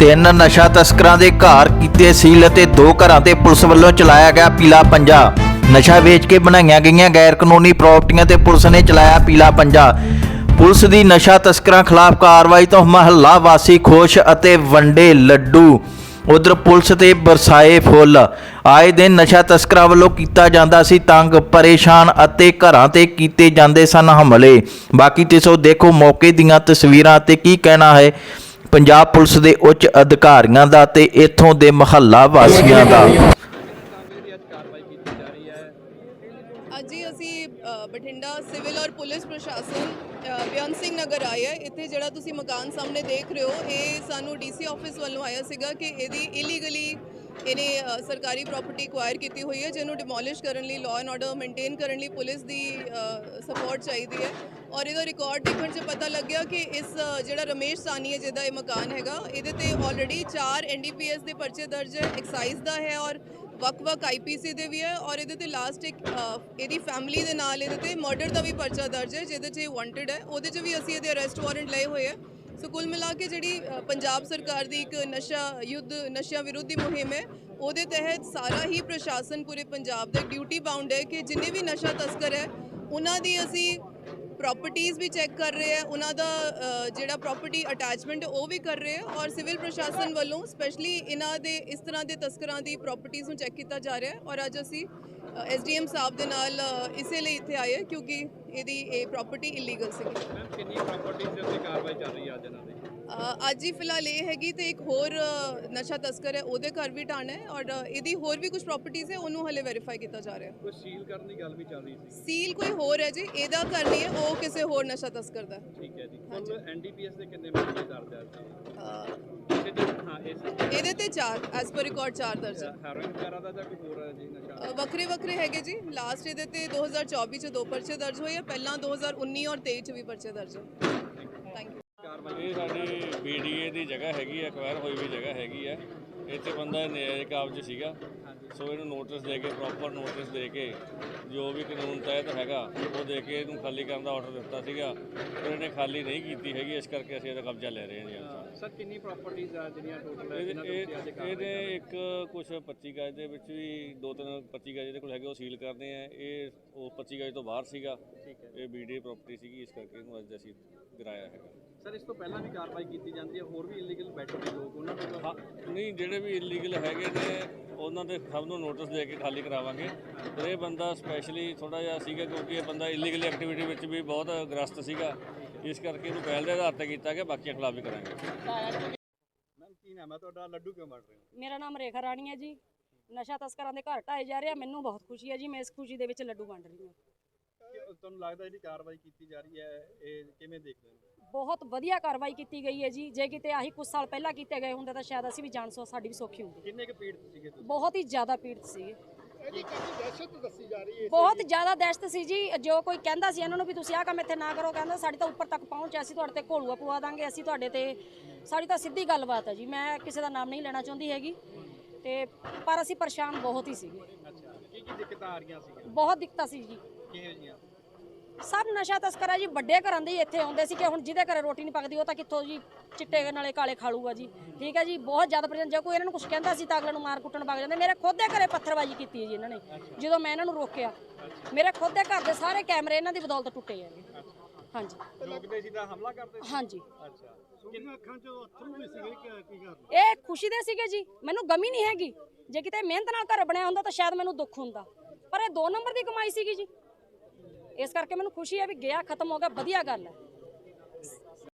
ਤਿੰਨ ਨਸ਼ਾ ਤਸਕਰਾਂ ਦੇ ਘਰ ਕੀਤੇ ਸੀਲ ਅਤੇ ਦੋ ਘਰਾਂ ਤੇ ਪੁਲਿਸ ਵੱਲੋਂ ਚਲਾਇਆ ਗਿਆ ਪੀਲਾ ਪੰਜਾ। ਨਸ਼ਾ ਵੇਚ ਕੇ ਬਣਾਈਆਂ ਗਈਆਂ ਗੈਰ ਕਾਨੂੰਨੀ ਪ੍ਰਾਪਰਟੀਆਂ ਤੇ ਪੁਲਿਸ ਨੇ ਚਲਾਇਆ ਪੀਲਾ ਪੰਜਾ। ਪੁਲਿਸ ਦੀ ਨਸ਼ਾ ਤਸਕਰਾਂ ਖਿਲਾਫ ਕਾਰਵਾਈ ਤੋਂ ਮਹੱਲਾ ਵਾਸੀ ਖੁਸ਼ ਅਤੇ ਵੰਡੇ ਲੱਡੂ। ਉਧਰ ਪੁਲਿਸ ਤੇ ਬਰਸਾਏ ਫੁੱਲ। ਆਏ ਦਿਨ ਨਸ਼ਾ ਤਸਕਰਾਂ ਵੱਲੋਂ ਕੀਤਾ ਜਾਂਦਾ ਸੀ ਤੰਗ, ਪਰੇਸ਼ਾਨ ਅਤੇ ਘਰਾਂ ਤੇ ਕੀਤੇ ਜਾਂਦੇ ਸਨ ਹਮਲੇ। ਬਾਕੀ ਤੁਸੀਂ ਦੇਖੋ ਮੌਕੇ ਦੀਆਂ ਤਸਵੀਰਾਂ ਤੇ ਕੀ ਕਹਿਣਾ ਹੈ। ਪੰਜਾਬ ਪੁਲਿਸ ਦੇ ਉੱਚ ਅਧਿਕਾਰੀਆਂ ਦਾ ਤੇ ਇੱਥੋਂ ਦੇ ਮਹੱਲਾ ਵਾਸੀਆਂ ਦਾ। ਅੱਜ ਅਸੀਂ ਬਠਿੰਡਾ ਸਿਵਲ ਔਰ ਪੁਲਿਸ ਪ੍ਰਸ਼ਾਸਨ ਅ, ਬਿਆਨ ਸਿੰਘ ਨਗਰ ਆਏ ਹੈ ਇੱਥੇ ਜਿਹੜਾ ਤੁਸੀਂ ਮਕਾਨ ਸਾਹਮਣੇ ਦੇਖ ਰਹੇ ਹੋ ਇਹ ਸਾਨੂੰ ਡੀਸੀ ਆਫਿਸ ਵੱਲੋਂ ਆਇਆ ਸੀਗਾ ਕਿ ਇਹਦੀ ਇਲੀਗਲੀ ਇਹਨੇ ਸਰਕਾਰੀ ਪ੍ਰਾਪਰਟੀ ਐਕਵਾਇਰ ਕੀਤੀ ਹੋਈ ਹੈ ਜਿਹਨੂੰ ਡਿਮੋਲਿਸ਼ ਕਰਨ ਲਈ ਲਾਅ ਐਂਡ ਆਰਡਰ ਮੇਨਟੇਨ ਕਰਨ ਲਈ ਪੁਲਿਸ ਦੀ ਸਪੋਰਟ ਚਾਹੀਦੀ ਹੈ। ਔਰ ਇਹਦਾ ਰਿਕਾਰਡ ਦੇਖਣ 'ਚ ਪਤਾ ਲੱਗਿਆ ਕਿ ਇਸ ਜਿਹੜਾ ਰਮੇਸ਼ ਸਾਨੀ ਹੈ, ਜਿਹਦਾ ਇਹ ਮਕਾਨ ਹੈਗਾ, ਇਹਦੇ ਤੇ ਆਲਰੇਡੀ 4 ਐਨਡੀਪੀਐਸ ਦੇ ਪਰਚੇ ਦਰਜ ਹੈ ਐਕਸਾਈਜ਼ ਦਾ ਹੈ ਔਰ ਵੱਖ-ਵੱਖ ਆਈਪੀਸੀ ਦੇ ਵੀ ਹੈ ਔਰ ਇਹਦੇ ਤੇ ਲਾਸਟ ਇੱਕ ਇਹਦੀ ਫੈਮਿਲੀ ਦੇ ਨਾਲ ਇਹਦੇ ਤੇ ਮਰਡਰ ਦਾ ਵੀ ਪਰਚਾ ਦਰਜ ਹੈ, ਜਿਹਦੇ 'ਚ ਇਹ ਵਾਂਟਡ ਹੈ। ਉਹਦੇ 'ਚ ਵੀ ਅਸੀਂ ਇਹਦੇ ਅਰੈਸਟ ਵਾਰੰਟ ਲਏ ਹੋਏ ਹੈ। ਸੋ ਕੁੱਲ ਮਿਲਾ ਕੇ ਜਿਹੜੀ ਪੰਜਾਬ ਸਰਕਾਰ ਦੀ ਇੱਕ ਨਸ਼ਾ ਯੁੱਧ, ਨਸ਼ਿਆਂ ਵਿਰੋਧੀ ਮੁਹਿੰਮ ਹੈ, ਉਹਦੇ ਤਹਿਤ ਸਾਰਾ ਹੀ ਪ੍ਰਸ਼ਾਸਨ ਪੂਰੇ ਪੰਜਾਬ ਦਾ ਡਿਊਟੀ ਬਾਉਂਡ ਹੈ ਕਿ ਜਿੰਨੇ ਵੀ ਨਸ਼ਾ ਤਸਕਰ ਹੈ, ਉਹਨਾਂ ਦੀ ਅਸੀਂ ਪ੍ਰਾਪਰਟੀਆਂ ਵੀ ਚੈੱਕ ਕਰ ਰਹੇ ਆ, ਉਹਨਾਂ ਦਾ ਜਿਹੜਾ ਪ੍ਰਾਪਰਟੀ ਅਟੈਚਮੈਂਟ ਉਹ ਵੀ ਕਰ ਰਹੇ ਆ ਔਰ ਸਿਵਲ ਪ੍ਰਸ਼ਾਸਨ ਵੱਲੋਂ ਸਪੈਸ਼ਲੀ ਇਹਨਾਂ ਦੇ, ਇਸ ਤਰ੍ਹਾਂ ਦੇ ਤਸਕਰਾਂ ਦੀ ਪ੍ਰਾਪਰਟੀਆਂ ਨੂੰ ਚੈੱਕ ਕੀਤਾ ਜਾ ਰਿਹਾ ਹੈ ਔਰ ਅੱਜ ਅਸੀਂ ਐਸਡੀਐਮ ਸਾਹਿਬ ਦੇ ਨਾਲ ਇਸੇ ਲਈ ਇੱਥੇ ਆਏ ਕਿਉਂਕਿ ਇਹਦੀ ਇਹ ਪ੍ਰਾਪਰਟੀ ਇਲੀਗਲ ਸੀ ਕਿੰਨੀ ਪ੍ਰਾਪਰਟੀਜ਼ ਦੇ ਉੱਤੇ ਕਾਰਵਾਈ ਚੱਲ ਰਹੀ ਹੈ ਅੱਜ ਇਹਨਾਂ ਦੀ? ਅੱਜ ਹੀ ਫਿਲਹਾਲ ਇਹ ਹੈਗੀ ਤੇ ਇੱਕ ਹੋਰ ਨਸ਼ਾ ਤਸਕਰ ਹੈ ਉਹਦੇ ਘਰ ਵੀ ਟਾਣਾ ਹੈ ਔਰ ਇਹਦੀ ਹੋਰ ਵੀ ਕੁਝ ਪ੍ਰਾਪਰਟੀਆਂ ਹੈ ਉਹਨੂੰ ਹਲੇ ਵੈਰੀਫਾਈ ਕੀਤਾ ਜਾ ਰਿਹਾ ਹੈ। ਕੋਈ ਸੀਲ ਕਰਨ ਦੀ ਗੱਲ ਵੀ ਚੱਲ ਰਹੀ ਸੀ? ਸੀਲ ਕੋਈ ਹੋਰ ਹੈ ਜੀ ਇਹਦਾ ਘਰ ਨਹੀਂ ਹੈ ਉਹ ਕਿਸੇ ਹੋਰ ਨਸ਼ਾ ਤਸਕਰ ਦਾ। ਠੀਕ ਹੈ ਜੀ। ਕੁੱਲ ਐਨਡੀਪੀਐਸ ਦੇ ਕਿੰਨੇ ਮਾਮਲੇ ਦਰਜ ਹੈ ਇਹਦੇ ਤੇ 4 ਐਸ ਪਰ ਰਿਕਾਰਡ 4 ਦਰਜ ਹੈ। ਹੈਰੋਇਨ ਵਗੈਰਾ ਦਾ ਜਾਂ ਕੋਈ ਹੋਰ ਹੈ ਜੀ ਨਸ਼ਾ? ਵੱਖਰੇ ਵੱਖਰੇ ਹੈਗੇ ਜੀ। ਲਾਸਟ ਇਹਦੇ ਤੇ 2024 ਚ ਦੋ ਪਰਚੇ ਦਰਜ ਹੋਏ ਆ ਪਹਿਲਾਂ 2019 ਔਰ 23 ਚ ਵੀ ਪਰਚੇ ਦਰਜ ਹੋਏ। ਇਹ ਸਾਡੀ ਬੀਡੀਏ ਦੀ ਜਗ੍ਹਾ ਹੈਗੀ ਹੈ ਐਕਵਾਇਰ ਹੋਈ ਵੀ ਜਗ੍ਹਾ ਹੈਗੀ ਹੈ ਇੱਥੇ ਬੰਦਾ ਨਿਆਇ ਕਾਬਜ ਸੀਗਾ। ਸੋ ਇਹਨੂੰ ਨੋਟਿਸ ਦੇ ਕੇ ਪ੍ਰੋਪਰ ਨੋਟਿਸ ਦੇ ਕੇ ਜੋ ਵੀ ਕਾਨੂੰਨ ਤਹਿਤ ਹੈਗਾ ਉਹ ਦੇ ਕੇ ਇਹਨੂੰ ਖਾਲੀ ਕਰਨ ਦਾ ਆਰਡਰ ਦਿੱਤਾ ਸੀਗਾ। ਪਰ ਇਹਨੇ ਖਾਲੀ ਨਹੀਂ ਕੀਤੀ ਹੈਗੀ ਇਸ ਕਰਕੇ ਅਸੀਂ ਇਹਦਾ ਕਬਜ਼ਾ ਲੈ ਰਹੇ ਹਾਂ ਜੀ ਸਰ ਕਿੰਨੀ ਪ੍ਰਾਪਰਟੀਜ਼ ਆ ਜਿਹੜੀਆਂ ਟੋਟਲ ਇਹਦੇ ਇੱਕ ਕੁਝ 25 ਗਜ ਦੇ ਵਿੱਚ ਵੀ ਦੋ ਤਿੰਨ 25 ਗਜ ਦੇ ਕੋਲ ਹੈਗੇ ਉਹ ਸੀਲ ਕਰਨੇ ਆ। ਇਹ ਉਹ 25 ਗਜ ਤੋਂ ਬਾਹਰ ਸੀਗਾ। ਇਹ ਬੀਡੀਏ ਪ੍ਰਾਪਰਟੀ ਸੀਗੀ ਇਸ ਕਰਕੇ ਇਹਨੂੰ ਅੱਜ ਅਸੀਂ ਗਿਰਾਇਆ ਹੈਗਾ। ਸਰ ਇਸ ਤੋਂ ਪਹਿਲਾਂ ਵੀ ਕਾਰਵਾਈ ਕੀਤੀ ਜਾਂਦੀ ਹੈ ਹੋਰ ਵੀ ਇਲੀਗਲ ਬੈਠੇ ਨੇ ਲੋਕ ਉਹਨਾਂ ਨੂੰ ਹਾਂ ਨਹੀਂ ਜਿਹੜੇ ਵੀ ਇਲੀਗਲ ਹੈਗੇ ਨੇ ਉਹਨਾਂ ਦੇ ਸਭ ਨੂੰ ਨੋਟਿਸ ਦੇ ਕੇ ਖਾਲੀ ਕਰਾਵਾਂਗੇ। ਪਰ ਇਹ ਬੰਦਾ ਸਪੈਸ਼ਲੀ ਥੋੜਾ ਜਿਹਾ ਸੀਗਾ ਕਿਉਂਕਿ ਇਹ ਬੰਦਾ ਇਲੀਗਲ ਐਕਟੀਵਿਟੀ ਵਿੱਚ ਵੀ ਬਹੁਤ ਗ੍ਰਸਤ ਸੀਗਾ। ਇਸ ਕਰਕੇ ਇਹਨੂੰ ਪਹਿਲ ਦੇ ਆਧਾਰ ਤੇ ਕੀਤਾ ਗਿਆ ਬਾਕੀਆਂ ਖਿਲਾਫ ਵੀ ਕਰਾਂਗੇ। ਮੈਮ ਕੀ ਨਾਮ ਹੈ ਤੁਹਾਡਾ? ਲੱਡੂ ਕਿਉਂ ਵੰਡ ਰਹੇ ਹੋ? ਮੇਰਾ ਨਾਮ ਰੇਖਾ ਰਾਣੀ ਹੈ ਜੀ। ਨਸ਼ਾ ਤਸਕਰਾਂ ਦੇ ਘਰ ਢਾਏ ਜਾ ਰਹੇ ਮੈਨੂੰ ਬਹੁਤ ਖੁਸ਼ੀ ਹੈ ਜੀ ਮੈਂ ਇਸ ਖੁਸ਼ੀ ਦੇ ਵਿੱਚ ਲੱਡੂ ਵੰਡ ਰਹੀ ਹਾਂ। ਕਿ ਤੁਹਾਨੂੰ ਲੱਗਦਾ ਜਿਹੜੀ ਕਾਰਵਾਈ ਕੀਤੀ ਜਾ ਰਹੀ ਹੈ ਇਹ ਕਿਵੇਂ ਦੇਖਦੇ ਹੋ? ਬਹੁਤ ਵਧੀਆ ਕਾਰਵਾਈ ਕੀਤੀ ਗਈ ਹੈ ਜੀ। ਜੇ ਕਿਤੇ ਆਹੀ ਕੁਝ ਸਾਲ ਪਹਿਲਾਂ ਕੀਤੇ ਗਏ ਹੁੰਦੇ ਤਾਂ ਸ਼ਾਇਦ ਅਸੀਂ ਵੀ ਜਾਣ ਸੋ ਸਾਡੀ ਵੀ ਸੌਖੀ ਹੁੰਦੀ। ਕਿੰਨੇ ਕੁ ਪੀੜਤ ਸੀਗੇ ਤੁਸੀਂ? ਬਹੁਤ ਹੀ ਜ਼ਿਆਦਾ ਪੀੜਤ ਸੀਗੇ। ਇਹਦੀ ਕਾਫੀ ਦਹਿਸ਼ਤ ਦੱਸੀ ਜਾ ਰਹੀ ਹੈ ਬਹੁਤ ਜ਼ਿਆਦਾ ਦਹਿਸ਼ਤ ਸੀ ਜੀ। ਜੋ ਕੋਈ ਕਹਿੰਦਾ ਸੀ ਇਹਨਾਂ ਨੂੰ ਵੀ ਤੁਸੀਂ ਆਹ ਕੰਮ ਇੱਥੇ ਨਾ ਕਰੋ ਕਹਿੰਦਾ ਸਾਡੀ ਤਾਂ ਉੱਪਰ ਤੱਕ ਪਹੁੰਚ ਹੈ ਅਸੀਂ ਤੁਹਾਡੇ ਤੇ ਘੋਲੂਆ ਪਵਾ ਦਾਂਗੇ ਅਸੀਂ ਤੁਹਾਡੇ ਤੇ ਸਾਡੀ ਤਾਂ ਸਿੱਧੀ ਗੱਲਬਾਤ ਹੈ ਜੀ। ਮੈਂ ਕਿਸੇ ਦਾ ਨਾਮ ਨਹੀਂ ਲੈਣਾ ਚਾਹੁੰਦੀ ਹੈਗੀ। ਤੇ ਪਰ ਅਸੀਂ ਪਰੇਸ਼ਾਨ ਬਹੁਤ ਹੀ ਸੀਗੇ। ਅੱਛਾ ਕੀ ਕੀ ਦਿੱਕਤਾਂ ਆ ਰਹੀਆਂ ਸੀਗੀਆਂ? ਬਹੁਤ ਦਿੱਕਤਾਂ ਸੀ ਜੀ। ਕਿਹੋ ਜੀਆਂ ਸਭ ਨਸ਼ਾ ਤਸਕਰ ਜੀ ਵੱਡੇ ਘਰਾਂ ਦੇ ਹੀ ਇੱਥੇ ਆਉਂਦੇ ਸੀ ਕਿ ਹੁਣ ਜਿਹਦੇ ਘਰੇ ਰੋਟੀ ਨਹੀਂ ਪੱਕਦੀ ਉਹ ਤਾਂ ਕਿੱਥੋਂ ਜੀ ਚਿੱਟੇ ਨਾਲੇ ਕਾਲੇ ਖਾ ਲੂਗਾ ਜੀ। ਠੀਕ ਹੈ ਜੀ ਬਹੁਤ ਜ਼ਿਆਦਾ ਪ੍ਰਸ਼ਨ ਜੇ ਕੋਈ ਇਹਨਾਂ ਨੂੰ ਕੁਝ ਕਹਿੰਦਾ ਸੀ ਤਾਂ ਅਗਲੇ ਨੂੰ ਮਾਰ ਕੁੱਟਣ ਵਗ ਜਾਂਦੇ। ਮੇਰੇ ਖੁਦ ਦੇ ਘਰੇ ਪੱਥਰਬਾਜੀ ਕੀਤੀ ਹੈ ਜੀ ਇਹਨਾਂ ਨੇ ਜਦੋਂ ਮੈਂ ਇਹਨਾਂ ਨੂੰ ਰੋਕਿਆ। ਮੇਰੇ ਖੁਦ ਦੇ ਘਰ ਦੇ ਸਾਰੇ ਕੈਮਰੇ ਇਹਨਾਂ ਦੀ ਬਦੌਲਤ ਟੁੱਟੇ ਆ ਜੀ। ਹਾਂਜੀ। ਰੋਕਦੇ ਸੀ ਤਾਂ ਹਮਲਾ ਕਰਦੇ ਸੀ? ਹਾਂਜੀ। ਅੱਛਾ। ਕਿੰਨੀਆਂ ਅੱਖਾਂ 'ਚੋਂ ਅਥਰੂ ਵੀ ਸੀਗੇ ਕਿ ਕੀ ਕਰ ਇਹ ਖੁਸ਼ੀ ਦੇ ਸੀਗੇ ਜੀ। ਮੈਨੂੰ ਗਮੀ ਨਹੀਂ ਹੈਗੀ। ਜੇ ਕਿਤੇ ਮਿਹਨਤ ਨਾਲ ਘਰ ਬਣਿਆ ਹੁੰਦਾ ਤਾਂ ਸ਼ਾਇਦ ਮੈਨੂੰ ਦੁੱਖ ਹੁੰਦਾ। ਪਰ ਇਹ ਦੋ ਨੰਬਰ ਦੀ ਕਮਾਈ ਸੀਗੀ ਜੀ। ਇਸ ਕਰਕੇ ਮੈਨੂੰ ਖੁਸ਼ੀ ਹੈ ਵੀ ਗਿਆ ਖਤਮ ਹੋ ਗਿਆ ਵਧੀਆ ਗੱਲ ਹੈ।